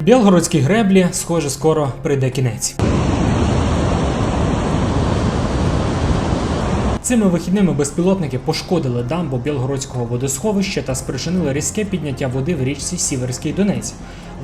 Білгородській греблі, схоже, скоро прийде кінець. Цими вихідними безпілотники пошкодили дамбу Білгородського водосховища та спричинили різке підняття води в річці Сіверський Донець.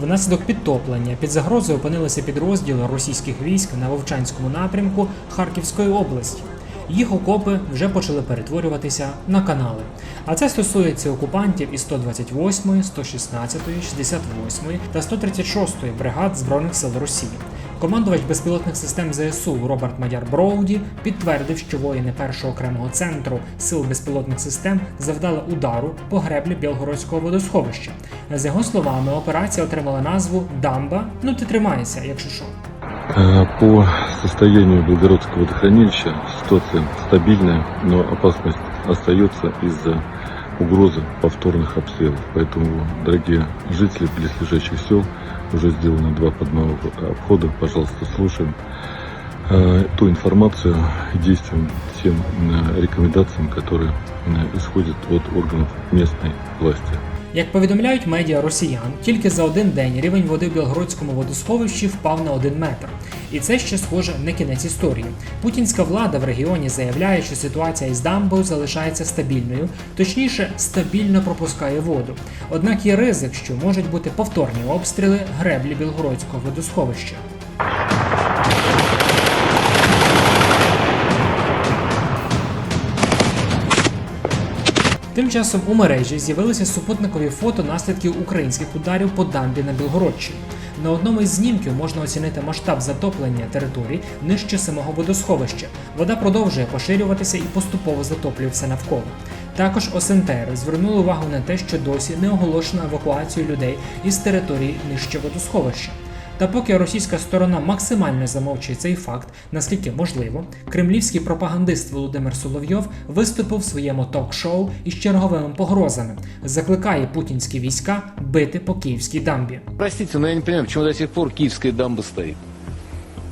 Внаслідок підтоплення під загрозою опинилися підрозділи російських військ на Вовчанському напрямку Харківської області. Їх окопи вже почали перетворюватися на канали. А це стосується окупантів із 128, 116, 68 та 136 бригад Збройних сил Росії. Командувач безпілотних систем ЗСУ Роберт Мадяр Броуді підтвердив, що воїни першого окремого центру сил безпілотних систем завдали удару по греблі Білгородського водосховища. За його словами, операція отримала назву Дамба. Ну ти тримайся, якщо що. Э, По состоянию Белгородского водохранилища ситуация стабильная, но опасность остается из-за угрозы повторных обстрелов. Поэтому, дорогие жители близлежащих сел, уже сделано два подмовых обхода. Пожалуйста, слушаем э, ту информацию и действуем тем э, рекомендациям, которые исходят от органов местной власти. Як повідомляють медіа росіян, тільки за один день рівень води в Білгородському водосховищі впав на один метр. І це ще схоже не кінець історії. Путінська влада в регіоні заявляє, що ситуація із дамбою залишається стабільною, точніше, стабільно пропускає воду. Однак є ризик, що можуть бути повторні обстріли греблі Білгородського водосховища. Тим часом у мережі з'явилися супутникові фото наслідків українських ударів по дамбі на Білгородщині. На одному із знімків можна оцінити масштаб затоплення територій нижче самого водосховища. Вода продовжує поширюватися і поступово затоплює все навколо. Також ОСНТР звернули увагу на те, що досі не оголошено евакуацію людей із території нижче водосховища. Та поки російська сторона максимально замовчує цей факт, наскільки можливо, кремлівський пропагандист Володимир Соловйов виступив в своєму ток-шоу із черговими погрозами, закликає путінські війська бити по київській дамбі. Простите, но я не понимаю, почему до сих пор киевская дамба стоит.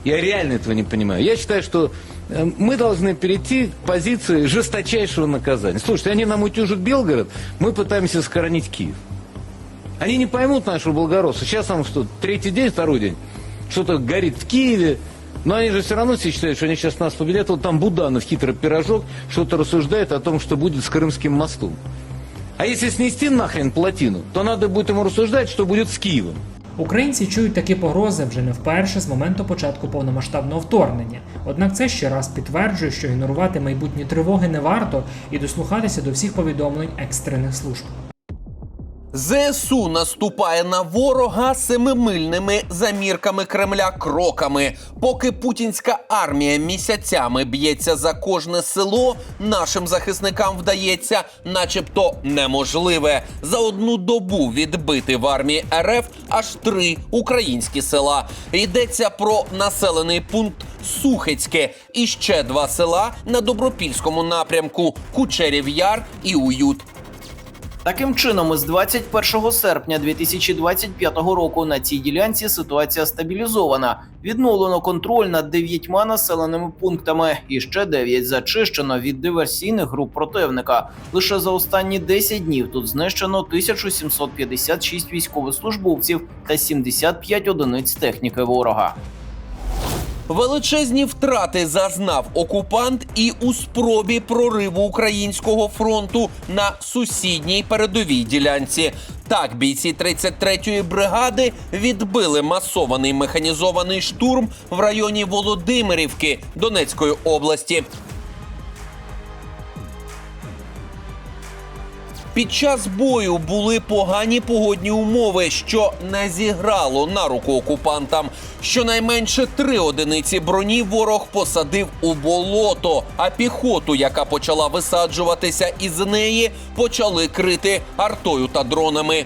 Я реально этого не понимаю. Я считаю, что э, мы должны перейти к позиции жесточайшего наказания. Слушайте, они нам утюжат Белгород, мы пытаемся сохранить Киев. Они не поймут нашего благородства. Сейчас там что, третий день, второй день, что-то горит в Киеве. Но они же все равно все считают, что они сейчас нас победят. Вот там Буданов, хитрый пирожок, что-то рассуждает о том, что будет с Крымским мостом. А если снести нахрен плотину, то надо будет ему рассуждать, что будет с Киевом. Українці чують такі погрози вже не вперше з моменту початку повномасштабного вторгнення. Однак це ще раз підтверджує, що ігнорувати майбутні тривоги не варто і дослухатися до всіх повідомлень екстрених служб. ЗСУ наступає на ворога семимильними замірками Кремля кроками. Поки путінська армія місяцями б'ється за кожне село, нашим захисникам вдається, начебто, неможливе за одну добу відбити в армії РФ аж три українські села. Йдеться про населений пункт Сухецьке і ще два села на добропільському напрямку Кучерів Яр і Уют. Таким чином, із 21 серпня 2025 року на цій ділянці ситуація стабілізована. Відновлено контроль над дев'ятьма населеними пунктами, і ще дев'ять зачищено від диверсійних груп противника. Лише за останні 10 днів тут знищено 1756 військовослужбовців та 75 одиниць техніки ворога. Величезні втрати зазнав окупант і у спробі прориву українського фронту на сусідній передовій ділянці. Так, бійці 33-ї бригади відбили масований механізований штурм в районі Володимирівки Донецької області. Під час бою були погані погодні умови, що не зіграло на руку окупантам. Щонайменше три одиниці броні ворог посадив у болото, а піхоту, яка почала висаджуватися із неї, почали крити артою та дронами.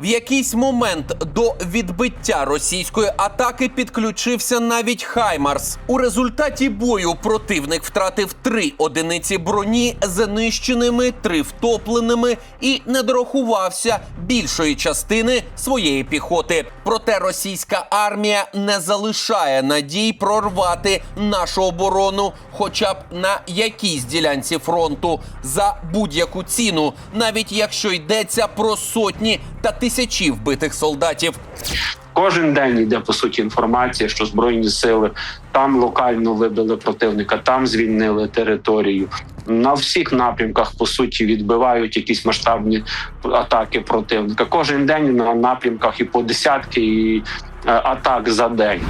В якийсь момент до відбиття російської атаки підключився навіть Хаймарс. У результаті бою противник втратив три одиниці броні, знищеними, три втопленими і не дорахувався більшої частини своєї піхоти. Проте російська армія не залишає надій прорвати нашу оборону, хоча б на якійсь ділянці фронту за будь-яку ціну, навіть якщо йдеться про сотні та тисячі вбитих солдатів. Кожен день йде по суті інформація, що збройні сили там локально вибили противника, там звільнили територію. На всіх напрямках по суті відбивають якісь масштабні атаки противника. Кожен день на напрямках і по десятки і, е, атак за день.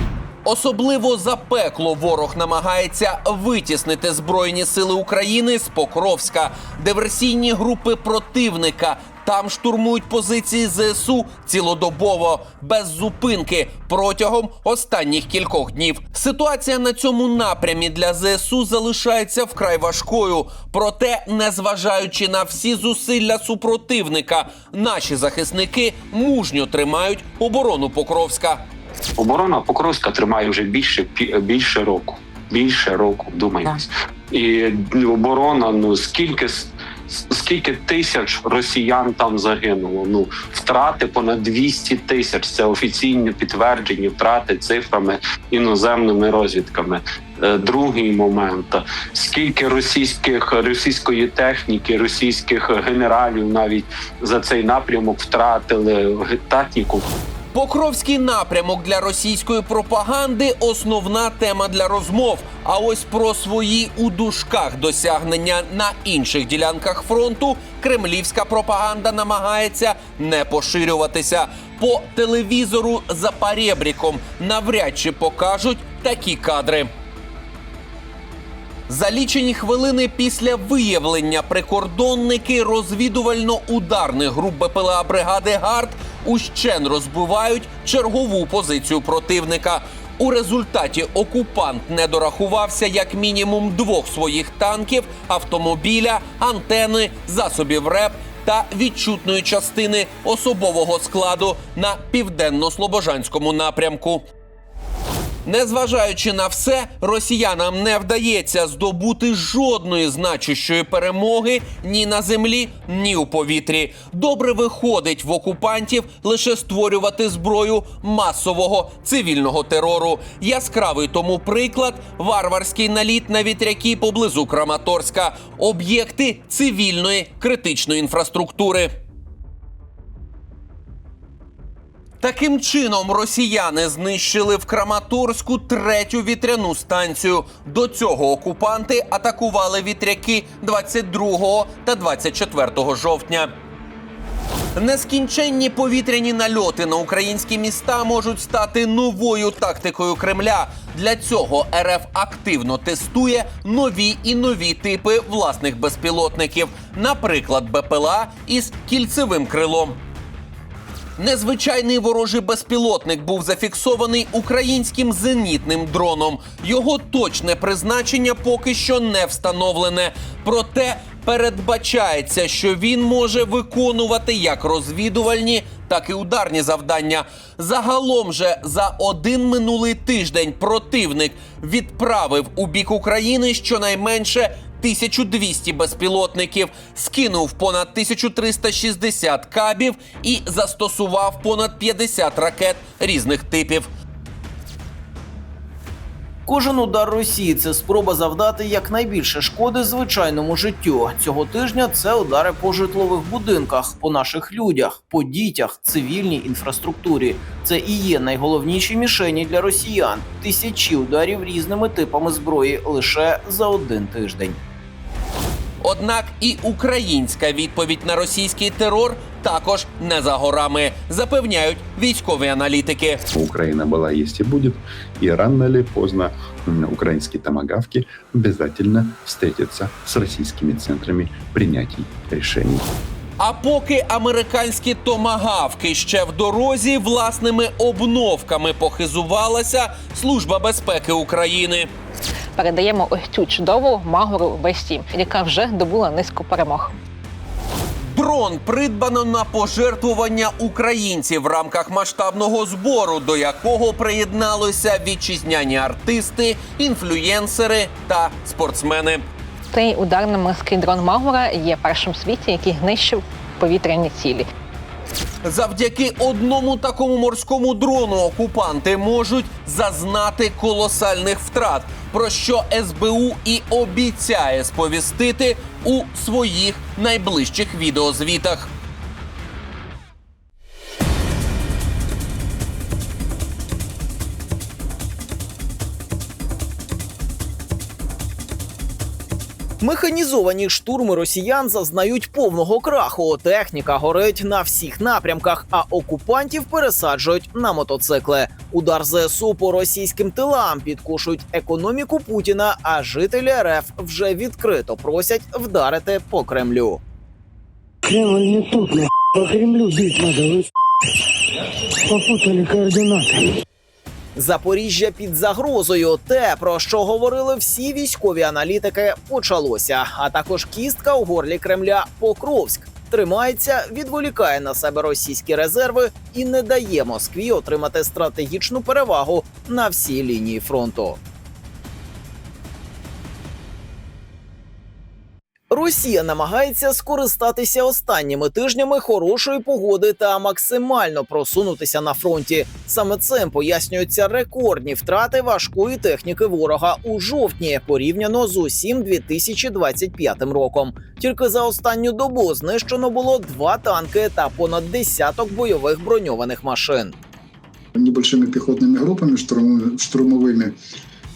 Особливо запекло ворог намагається витіснити збройні сили України з Покровська, диверсійні групи противника. Там штурмують позиції ЗСУ цілодобово без зупинки протягом останніх кількох днів. Ситуація на цьому напрямі для ЗСУ залишається вкрай важкою. Проте, незважаючи на всі зусилля супротивника, наші захисники мужньо тримають оборону Покровська. Оборона Покровська тримає вже більше пі- більше року. Більше року, думаємось. І оборона, ну скільки скільки тисяч росіян там загинуло? Ну втрати понад 200 тисяч. Це офіційні підтверджені втрати цифрами іноземними розвідками. Е, Другий момент: скільки російських російської техніки, російських генералів навіть за цей напрямок втратили техніку. Покровський напрямок для російської пропаганди основна тема для розмов. А ось про свої у дужках досягнення на інших ділянках фронту кремлівська пропаганда намагається не поширюватися. По телевізору за паребріком навряд чи покажуть такі кадри. За лічені хвилини після виявлення прикордонники розвідувально-ударних груп БПЛА бригади ГАРД ущен розбивають чергову позицію противника. У результаті окупант не дорахувався як мінімум двох своїх танків, автомобіля, антени, засобів РЕП та відчутної частини особового складу на південно-слобожанському напрямку. Незважаючи на все, росіянам не вдається здобути жодної значущої перемоги ні на землі, ні у повітрі. Добре виходить в окупантів лише створювати зброю масового цивільного терору. Яскравий тому приклад варварський наліт на вітряки поблизу Краматорська, об'єкти цивільної критичної інфраструктури. Таким чином росіяни знищили в Краматорську третю вітряну станцію. До цього окупанти атакували вітряки 22 та 24 жовтня. Нескінченні повітряні нальоти на українські міста можуть стати новою тактикою Кремля. Для цього РФ активно тестує нові і нові типи власних безпілотників, наприклад, БПЛА із кільцевим крилом. Незвичайний ворожий безпілотник був зафіксований українським зенітним дроном. Його точне призначення поки що не встановлене. Проте передбачається, що він може виконувати як розвідувальні, так і ударні завдання. Загалом же за один минулий тиждень противник відправив у бік України щонайменше 1200 безпілотників, скинув понад 1360 кабів і застосував понад 50 ракет різних типів. Кожен удар Росії це спроба завдати якнайбільше шкоди звичайному життю. Цього тижня це удари по житлових будинках, по наших людях, по дітях, цивільній інфраструктурі. Це і є найголовніші мішені для росіян. Тисячі ударів різними типами зброї лише за один тиждень. Однак і українська відповідь на російський терор також не за горами, запевняють військові аналітики. Украина была, есть и будет. И рано или поздно м, украинские томагавки обязательно встретятся с российскими центрами принятий решений. А поки американські томагавки ще в дорозі власними обновками похизувалася Служба безпеки України. Передаємо ось цю чудову магору Б-7, яка вже добула низку перемог. Дрон придбано на пожертвування українців в рамках масштабного збору, до якого приєдналися вітчизняні артисти, інфлюєнсери та спортсмени. Цей ударно-морський дрон Магура є першим в світі, який знищив повітряні цілі. Завдяки одному такому морському дрону окупанти можуть зазнати колосальних втрат, про що СБУ і обіцяє сповістити у своїх найближчих відеозвітах. Механізовані штурми росіян зазнають повного краху. Техніка горить на всіх напрямках, а окупантів пересаджують на мотоцикли. Удар ЗСУ по російським тилам підкушують економіку Путіна. А жителі РФ вже відкрито просять вдарити по Кремлю. Кремль не тут, на по Кремлю бить надо. Попутали координаты. Запоріжжя під загрозою. Те, про що говорили всі військові аналітики, почалося. А також кістка у горлі Кремля Покровськ. Тримається, відволікає на себе російські резерви і не дає Москві отримати стратегічну перевагу на всій лінії фронту. Росія намагається скористатися останніми тижнями хорошої погоди та максимально просунутися на фронті. Саме цим пояснюються рекордні втрати важкої техніки ворога у жовтні порівняно з усім 2025 роком. Тільки за останню добу знищено було два танки та понад десяток бойових броньованих машин. небольшими пехотными группами штурм- штурмовыми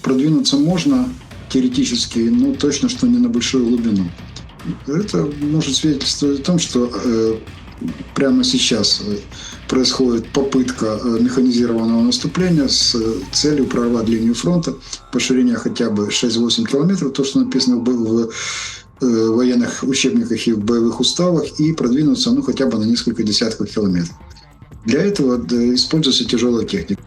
продвинуться можно теоретически, но точно, что не на большую глубину. Это может свидетельствовать о том, что э, прямо сейчас э, происходит попытка э, механизированного наступления с целью прорвать линию фронта по ширине хотя бы 6-8 километров, то, что написано в, в военных учебниках и в боевых уставах, и продвинуться ну, хотя бы на несколько десятков километров. Для этого используется тяжелая техника.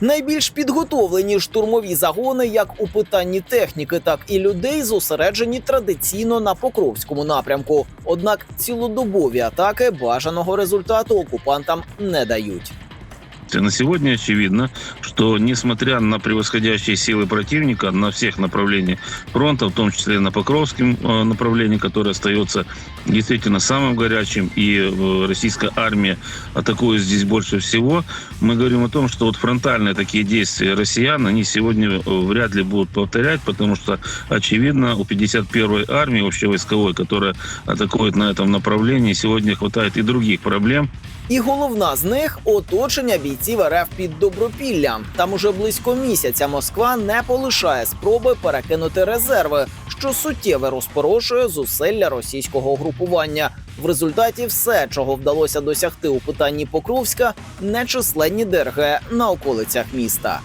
Найбільш підготовлені штурмові загони, як у питанні техніки, так і людей, зосереджені традиційно на Покровському напрямку. Однак цілодобові атаки бажаного результату окупантам не дають. На сегодня очевидно, что несмотря на превосходящие силы противника на всех направлениях фронта, в том числе на Покровском э, направлении, которое остается действительно самым горячим, и э, российская армия атакует здесь больше всего, мы говорим о том, что вот фронтальные такие действия россиян, они сегодня э, вряд ли будут повторять, потому что, очевидно, у 51-й армии общевойсковой, которая атакует на этом направлении, сегодня хватает и других проблем, І головна з них оточення бійців РФ під Добропіллям. Там уже близько місяця Москва не полишає спроби перекинути резерви, що суттєво розпорошує зусилля російського групування. В результаті все, чого вдалося досягти у питанні Покровська, нечисленні ДРГ на околицях міста.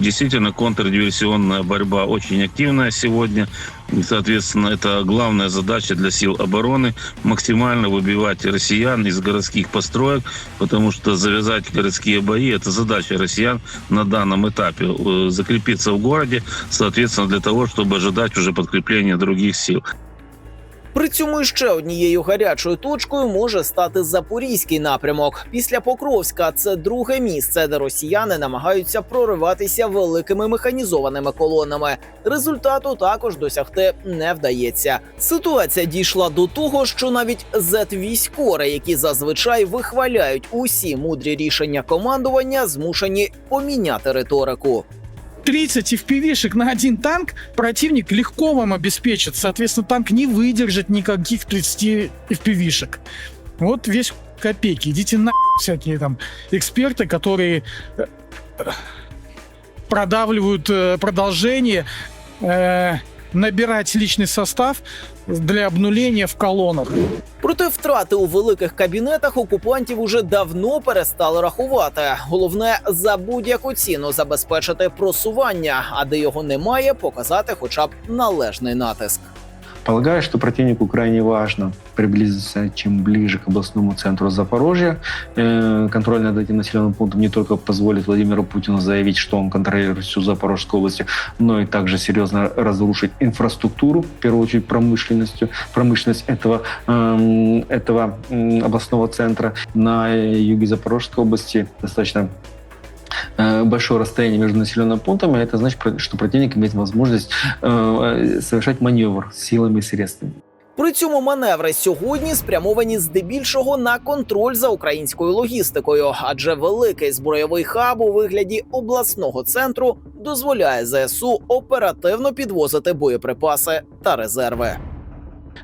Действительно, контрдиверсионная борьба очень активная сегодня. И, соответственно, это главная задача для сил обороны – максимально выбивать россиян из городских построек, потому что завязать городские бои – это задача россиян на данном этапе. Э, Закрепиться в городе, соответственно, для того, чтобы ожидать уже подкрепления других сил. При цьому ще однією гарячою точкою може стати запорізький напрямок. Після Покровська це друге місце, де росіяни намагаються прориватися великими механізованими колонами. Результату також досягти не вдається. Ситуація дійшла до того, що навіть зет-військори, які зазвичай вихваляють усі мудрі рішення командування, змушені поміняти риторику. 30 FPV-шек на один танк противник легко вам обеспечит. Соответственно, танк не выдержит никаких 30 FPV-шек. Вот весь копейки. Идите на всякие там эксперты, которые э, продавливают э, продолжение, э, набирать личный состав для обнуления в колонах. Проте втрати у великих кабінетах окупантів уже давно перестали рахувати. Головне за будь-яку ціну забезпечити просування, а де його немає, показати хоча б належний натиск. Полагаю, что противнику крайне важно приблизиться чем ближе к областному центру Запорожья. Э, Контроль над этим населенным пунктом не только позволит Владимиру Путину заявить, что он контролирует всю Запорожскую область, но и также серьезно разрушить инфраструктуру, в первую очередь промышленностью, промышленность этого, эм, этого областного центра. На юге Запорожской области достаточно большое расстояние между населенными пунктами, это значит, про- что противник имеет возможность э, совершать маневр силами и средствами. При цьому маневри сьогодні спрямовані здебільшого на контроль за українською логістикою, адже великий збройовий хаб у вигляді обласного центру дозволяє ЗСУ оперативно підвозити боєприпаси та резерви.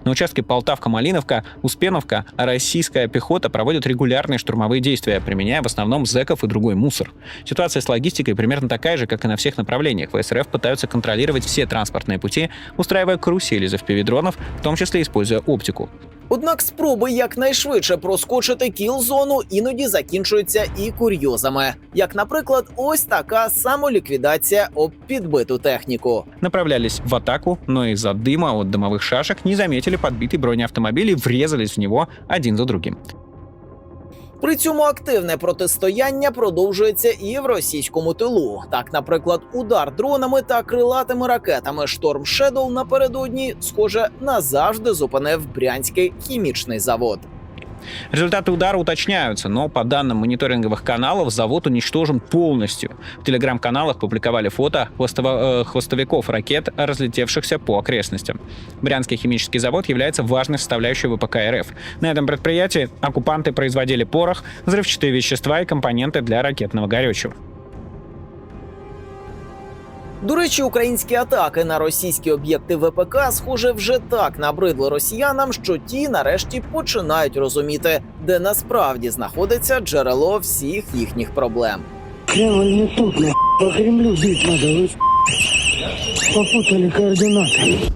На участке Полтавка-Малиновка, Успеновка российская пехота проводит регулярные штурмовые действия, применяя в основном зэков и другой мусор. Ситуация с логистикой примерно такая же, как и на всех направлениях. ВСРФ пытаются контролировать все транспортные пути, устраивая карусели из FPV-дронов, в том числе используя оптику. Однак спроби якнайшвидше проскочити кіл-зону іноді закінчуються і курйозами, як, наприклад, ось така самоліквідація об підбиту техніку. Направлялись в атаку, но из-за дыма от дымовых шашек не заметили подбитый бронеавтомобиль и врезались в него один за другим. При цьому активне протистояння продовжується і в російському тилу. Так, наприклад, удар дронами та крилатими ракетами Шторм Шедоу напередодні, схоже, назавжди зупинив брянський хімічний завод. Результаты удара уточняются, но по данным мониторинговых каналов завод уничтожен полностью. В телеграм-каналах публиковали фото хвостово- э, хвостовиков ракет, разлетевшихся по окрестностям. Брянский химический завод является важной составляющей ВПК РФ. На этом предприятии оккупанты производили порох, взрывчатые вещества и компоненты для ракетного горючего. До речі, українські атаки на російські об'єкти ВПК, схоже, вже так набридли росіянам, що ті нарешті починають розуміти, де насправді знаходиться джерело всіх їхніх проблем. Кремль не тут, по Кремлю бить надо, ви попутали координаты.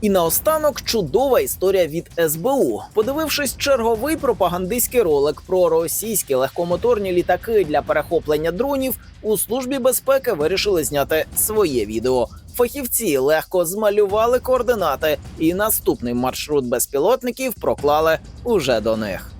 І наостанок чудова історія від СБУ. Подивившись черговий пропагандистський ролик про російські легкомоторні літаки для перехоплення дронів, у службі безпеки вирішили зняти своє відео. Фахівці легко змалювали координати, і наступний маршрут безпілотників проклали уже до них.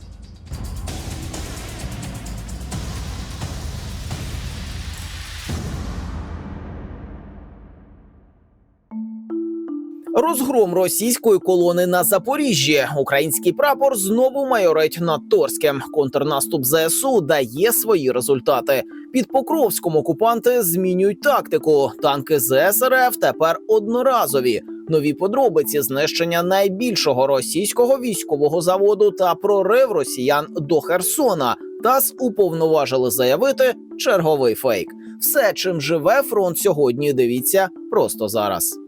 Розгром російської колони на Запоріжжі. Український прапор знову майорить над Торськем. Контрнаступ ЗСУ дає свої результати. Під Покровськом окупанти змінюють тактику. Танки ЗСРФ тепер одноразові. Нові подробиці знищення найбільшого російського військового заводу та прорив росіян до Херсона. ТАСС уповноважили заявити черговий фейк. Все, чим живе фронт сьогодні, дивіться просто зараз.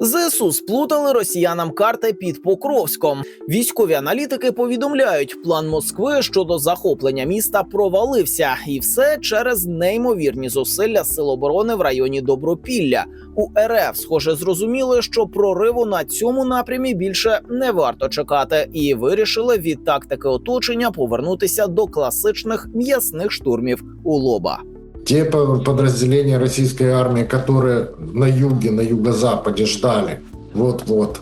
ЗСУ сплутали росіянам карти під Покровськом. Військові аналітики повідомляють, план Москви щодо захоплення міста провалився, і все через неймовірні зусилля сил оборони в районі Добропілля. У РФ, схоже, зрозуміли, що прориву на цьому напрямі більше не варто чекати, і вирішили від тактики оточення повернутися до класичних м'ясних штурмів у лоба. Те по- подразделения российской армии, которые на юге, на юго-западе ждали, вот-вот,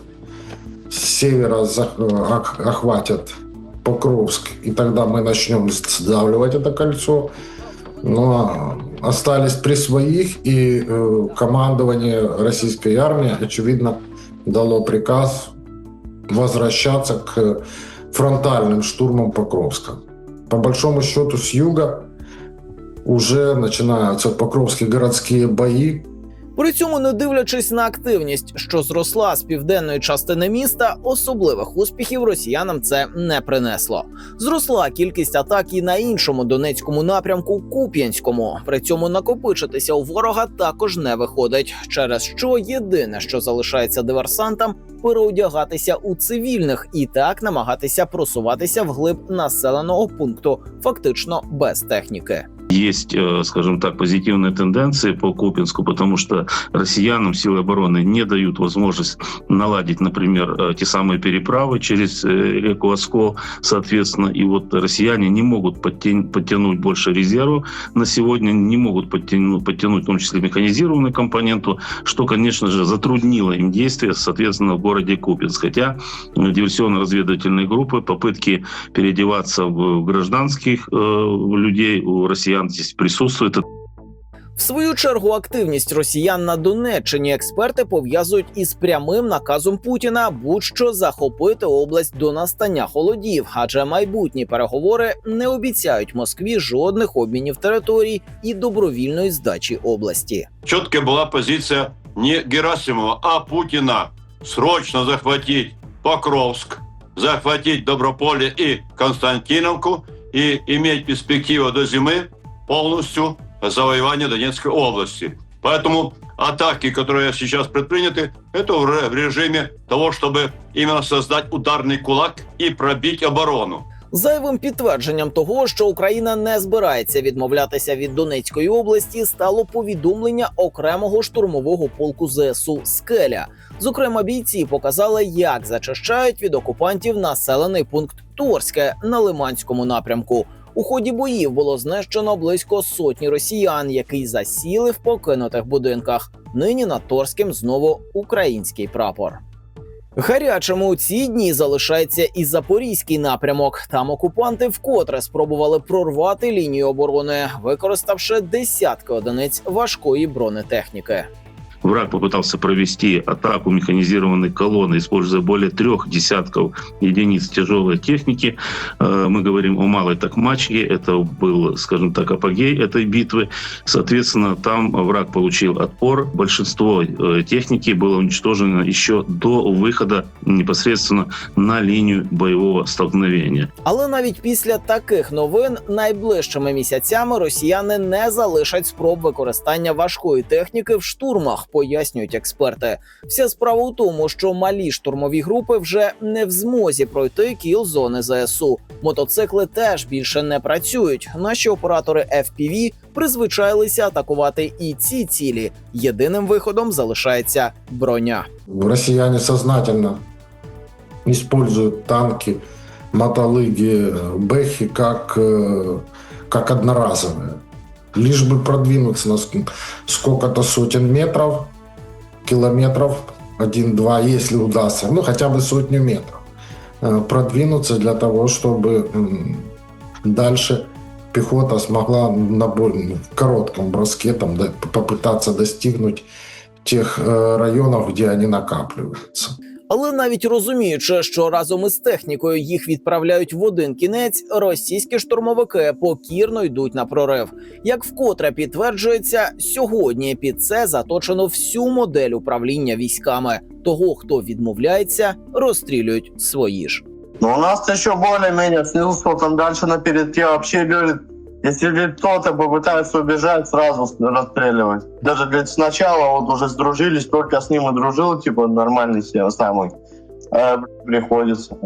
с севера охватят Покровск, и тогда мы начнем сдавливать это кольцо. Но остались при своих, и э, командование российской армии, очевидно, дало приказ возвращаться к фронтальным штурмам Покровска. По большому счету, с юга уже начинаются покровские городские бои. При цьому, не дивлячись на активність, що зросла з південної частини міста, особливих успіхів росіянам це не принесло. Зросла кількість атак і на іншому донецькому напрямку Куп'янському. При цьому накопичитися у ворога також не виходить, через що єдине, що залишається диверсантам, переодягатися у цивільних і так намагатися просуватися вглиб населеного пункту, фактично без техніки. Есть, э, скажем так, позитивные тенденции по Купинску, потому что россиянам силы обороны не дают возможность наладить, например, э, те самые переправы через э, реку Оскол, соответственно, и вот россияне не могут подтя- подтянуть больше резервов на сегодня, не могут подтянуть, подтянуть в том числе механизированную компоненту, что, конечно же, затруднило им действия, соответственно, в городе Купинск. Хотя диверсионно-разведывательные группы, попытки переодеваться в гражданских людей у россиян здесь присутствует. В свою чергу активність росіян на Донеччині експерти пов'язують із прямим наказом Путіна будь-що захопити область до настання холодів, адже майбутні переговори не обіцяють Москві жодних обмінів територій і добровільної здачі області. четкая была позиция не Герасимова, а Путина. Срочно захватить Покровск, захватить Доброполе и Константиновку и иметь перспективу до зимы полностью завоевания Донецкой области. Поэтому атаки, которые сейчас предприняты, это уже в режиме того, чтобы именно создать ударный кулак и пробить оборону. Зайвим підтвердженням того, що Україна не збирається відмовлятися від Донецької області, стало повідомлення окремого штурмового полку ЗСУ Скеля. Зокрема, бійці показали, як зачищають від окупантів населений пункт Торське на Лиманському напрямку. У ході боїв було знищено близько сотні росіян, які засіли в покинутих будинках. Нині над Торським знову український прапор. Гарячим у ці дні залишається і запорізький напрямок. Там окупанти вкотре спробували прорвати лінію оборони, використавши десятки одиниць важкої бронетехніки. Враг попытался провести атаку механизированной колонны, используя более трех десятков единиц тяжелой техники. Э, Мы говорим о малой Токмачке. Это был, скажем так, апогей этой битвы. Соответственно, там враг получил отпор. Большинство э, техники было уничтожено еще до выхода непосредственно на линию боевого столкновения. Але навіть після таких новин найближчими місяцями росіяни не залишать спроб використання важкої техніки в штурмах, пояснюють експерти. Вся справа у тому, що малі штурмові групи вже не в змозі пройти кіл зони ЗСУ. Мотоцикли теж більше не працюють. Наші оператори FPV призвичайлися атакувати і ці цілі. Єдиним виходом залишається броня. Россияне сознательно используют танки, мотолыги, э, бэхи как, э, как одноразовые. Лишь бы продвинуться на ск- сколько-то сотен метров, километров, один-два, если удастся, ну хотя бы сотню метров, э, продвинуться для того, чтобы дальше пехота смогла на более коротком броске там, попытаться достигнуть тех э, районов, где они накапливаются. Але навіть розуміючи, що разом із технікою їх відправляють в один кінець, російські штурмовики покірно йдуть на прорив. Як вкотре підтверджується, сьогодні під це заточено всю модель управління військами. Того, хто відмовляється, розстрілюють свої ж. Но у нас более-менее снизу, там дальше на вообще говорит, если говорит, кто-то попытается убежать, сразу расстреливать. Даже говорит, сначала вот уже сдружились, только с ним и дружил, типа нормальный себе самый. А, приходится.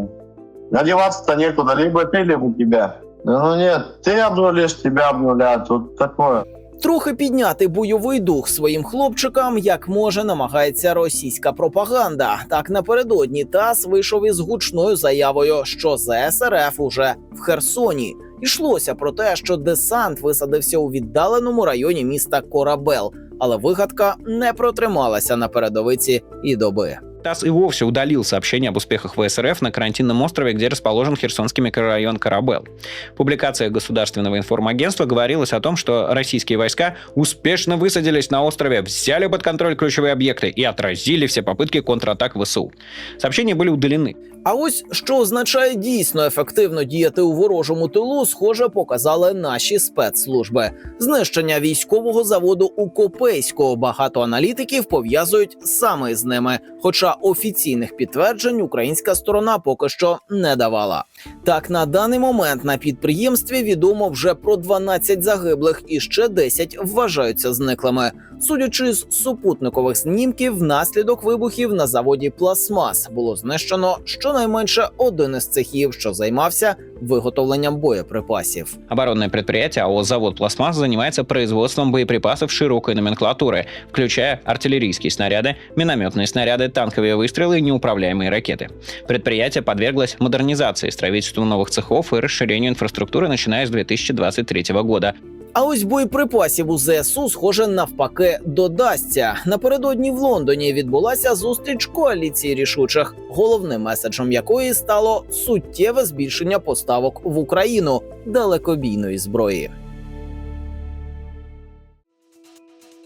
Одеваться-то некуда, либо ты, либо тебя. Да ну нет, ты обнулишь, тебя обнулят, тут такое. Трохи підняти бойовий дух своїм хлопчикам, як може, намагається російська пропаганда. Так напередодні ТАСС вийшов із гучною заявою, що ЗСРФ уже в Херсоні. Ішлося про те, що десант висадився у віддаленому районі міста Корабел, але вигадка не протрималася на передовиці і доби. ТАСС и вовсе удалил сообщение об успехах ВСРФ на карантинном острове, где расположен Херсонский микрорайон Карабел. В публикациях Государственного информагентства говорилось о том, что российские войска успешно высадились на острове, взяли под контроль ключевые объекты и отразили все попытки контратак ВСУ. Сообщения были удалены. А ось що означає дійсно ефективно діяти у ворожому тилу, схоже, показали наші спецслужби. Знищення військового заводу у Копейську багато аналітиків пов'язують саме з ними. Хоча офіційних підтверджень українська сторона поки що не давала. Так, на даний момент на підприємстві відомо вже про 12 загиблих і ще 10 вважаються зниклими. Судячи з супутникових знімків, внаслідок вибухів на заводі Пластмас було знищено щонайменше один із цехів, що займався виготовленням боєприпасів. Оборонное предприятие АО «Завод Пластмасс» занимается производством боеприпасов широкой номенклатуры, включая артиллерийские снаряды, минометные снаряды, танковые выстрелы и неуправляемые ракеты. Предприятие подверглось модернизации, строительству новых цехов и расширению инфраструктуры, начиная с 2023 года. А ось боєприпасів у ЗСУ, схоже, навпаки, додасться. Напередодні в Лондоні відбулася зустріч коаліції рішучих, головним меседжем якої стало суттєве збільшення поставок в Україну далекобійної зброї.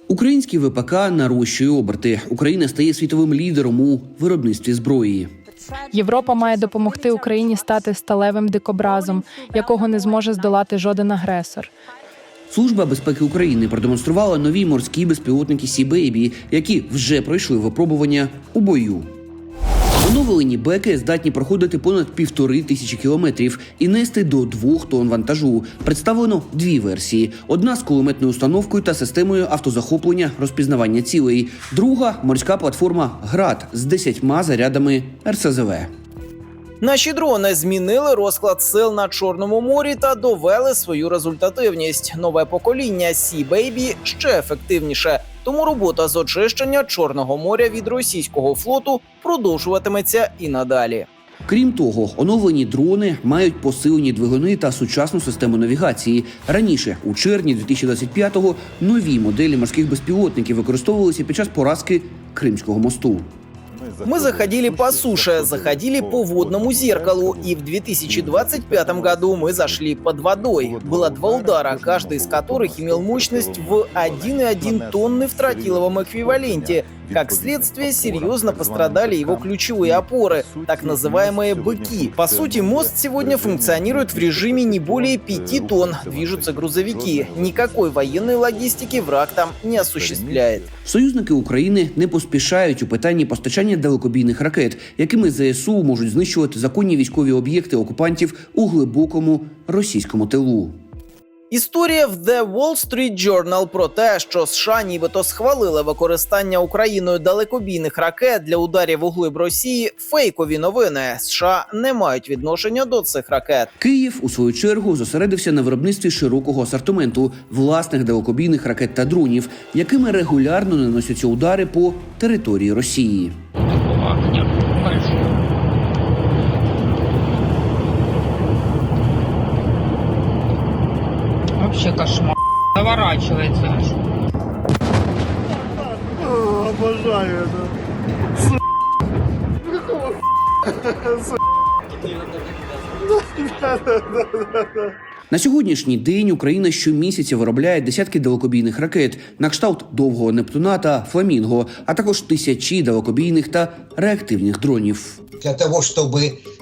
Український ВПК нарощує оберти. Україна стає світовим лідером у виробництві зброї. Європа має допомогти Україні стати сталевим дикобразом, якого не зможе здолати жоден агресор. Служба безпеки України продемонструвала нові морські безпілотники Сі Бейбі, які вже пройшли випробування у бою. Оновлені беки здатні проходити понад півтори тисячі кілометрів і нести до двох тонн вантажу. Представлено дві версії: одна з кулеметною установкою та системою автозахоплення розпізнавання цілей. Друга морська платформа ГРАД з десятьма зарядами РСЗВ. Наші дрони змінили розклад сил на Чорному морі та довели свою результативність. Нове покоління Sea Baby ще ефективніше. Тому робота з очищення Чорного моря від російського флоту продовжуватиметься і надалі. Крім того, оновлені дрони мають посилені двигуни та сучасну систему навігації. Раніше, у червні 2025-го, нові моделі морських безпілотників використовувалися під час поразки Кримського мосту. Мы заходили по суше, заходили по водному зеркалу, и в 2025 году мы зашли под водой. Было два удара, каждый из которых имел мощность в 1,1 тонны в тротиловом эквиваленте. Как следствие, серьезно пострадали его ключевые опоры, так называемые «быки». По сути, мост сегодня функционирует в режиме не более 5 тонн. Движутся грузовики. Никакой военной логистики враг там не осуществляет. Союзники України не поспішають у питанні постачання далекобійних ракет, якими ЗСУ можуть знищувати законні військові об'єкти окупантів у глибокому російському тилу. Історія в The Wall Street Journal про те, що США нібито схвалили використання Україною далекобійних ракет для ударів у глиб Росії. Фейкові новини США не мають відношення до цих ракет. Київ у свою чергу зосередився на виробництві широкого асортименту власних далекобійних ракет та дронів, якими регулярно наносяться удари по території Росії. кошмар. Заворачивается аж. Обожаю это. На сьогоднішній день Україна щомісяця виробляє десятки далекобійних ракет на кшталт довгого Нептуна та Фламінго, а також тисячі далекобійних та реактивних дронів. для того, чтобы э,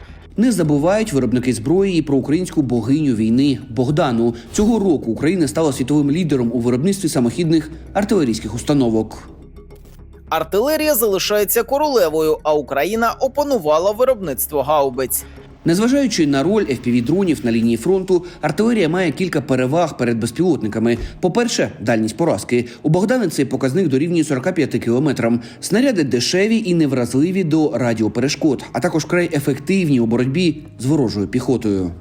Не забувають виробники зброї і про українську богиню війни Богдану. Цього року Україна стала світовим лідером у виробництві самохідних артилерійських установок. Артилерія залишається королевою, а Україна опанувала виробництво гаубиць. Незважаючи на роль fpv дронів на лінії фронту, артилерія має кілька переваг перед безпілотниками. По-перше, дальність поразки. У Богдана цей показник дорівнює 45 кілометрам. Снаряди дешеві і невразливі до радіоперешкод, а також край ефективні у боротьбі з ворожою піхотою.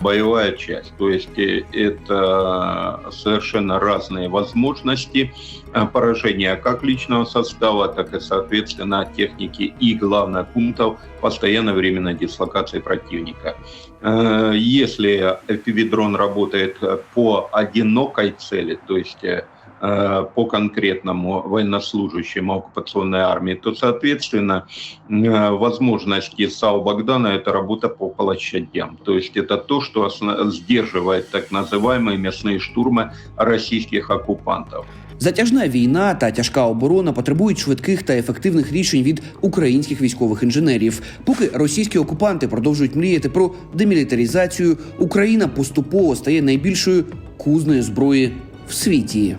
Боевая часть. То есть э, это совершенно разные возможности э, поражения как личного состава, так и, соответственно, техники и, главное, пунктов постоянной временной дислокации противника. Э, Если FPV-дрон работает по одинокой цели, то есть по конкретному военнослужащему оккупационной армии, то, соответственно, э, возможности САУ Богдана – это работа по площадям. То есть это то, что осно- сдерживает так называемые мясные штурмы российских оккупантов. Затяжна війна та тяжка оборона потребують швидких та ефективних рішень від українських військових інженерів. Поки російські окупанти продовжують мріяти про демілітаризацію, Україна поступово стає найбільшою кузнею зброї в світі.